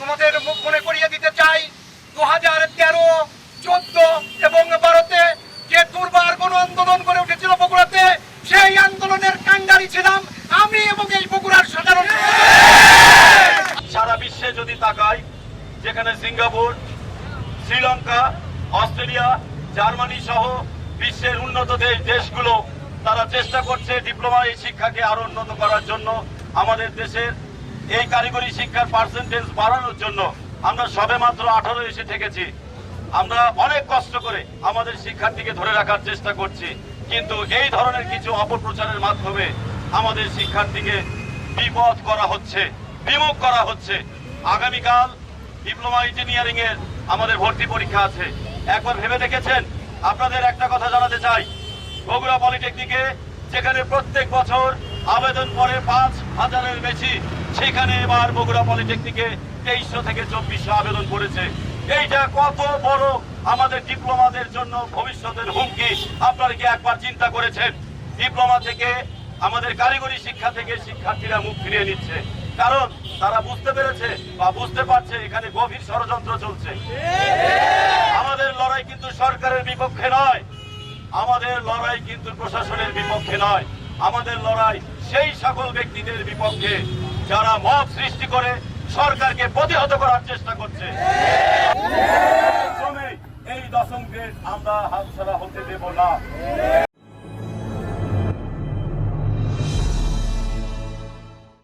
তোমাদের মনে করিয়ে দিতে চাই দু হাজার তেরো, চোদ্দ এবং বারোতে যে দুর্বার কোন আন্দোলন করে উঠেছিল বগুড়াতে, সেই আন্দোলনের কাণ্ডারি ছিলাম আমি এবং এই বগুড়ার সাধারণ সারা বিশ্বে যদি তাকাই, যেখানে সিঙ্গাপুর, শ্রীলঙ্কা, অস্ট্রেলিয়া, জার্মানি সহ বিশ্বের উন্নত দেশ দেশগুলো তারা চেষ্টা করছে ডিপ্লোমা এই শিক্ষাকে আরও উন্নত করার জন্য। আমাদের দেশের এই কারিগরি শিক্ষার পার্সেন্টেজ বাড়ানোর জন্য আমরা সবে মাত্র আঠারো এসে থেকেছি। আমরা অনেক কষ্ট করে আমাদের শিক্ষার্থীকে ধরে রাখার চেষ্টা করছি। কিন্তু এই ধরনের কিছু অপপ্রচারের মাধ্যমে আমাদের শিক্ষার্থীকে বিপদ করা হচ্ছে, বিমুখ করা হচ্ছে। আগামীকাল ডিপ্লোমা ইঞ্জিনিয়ারিং এর আমাদের ভর্তি পরীক্ষা আছে। একবার ভেবে দেখেছেন? আপনাদের একটা কথা জানাতে চাই। বগুড়া পলিটেকনিকে যেখানে প্রত্যেক বছর আবেদন করে পাঁচ হাজারের বেশি। সেখানে এবার বগুড়া পলিটেকনিকে তেইশশো থেকে চব্বিশশো আবেদন করেছে এইটা কত বড় আমাদের ডিপ্লোমাদের জন্য ভবিষ্যতের হুমকি। আপনারা কি একবার চিন্তা করেছেন? ডিপ্লোমা থেকে, আমাদের কারিগরি শিক্ষা থেকে শিক্ষার্থীরা মুখ ফিরিয়ে নিচ্ছে। কারণ তারা বুঝতে পেরেছে বা বুঝতে পারছে এখানে গভীর ষড়যন্ত্র চলছে। আমাদের লড়াই কিন্তু সরকারের বিপক্ষে নয়। আমাদের লড়াই কিন্তু প্রশাসনের বিপক্ষে নয়। আমাদের লড়াই সেই সকল ব্যক্তিদের বিপক্ষে যারা মত সৃষ্টি করে সরকারকে প্রতিহত করার চেষ্টা করছে। এই দশম গ্রেড আমরা হাতছাড়া হতে দেব না।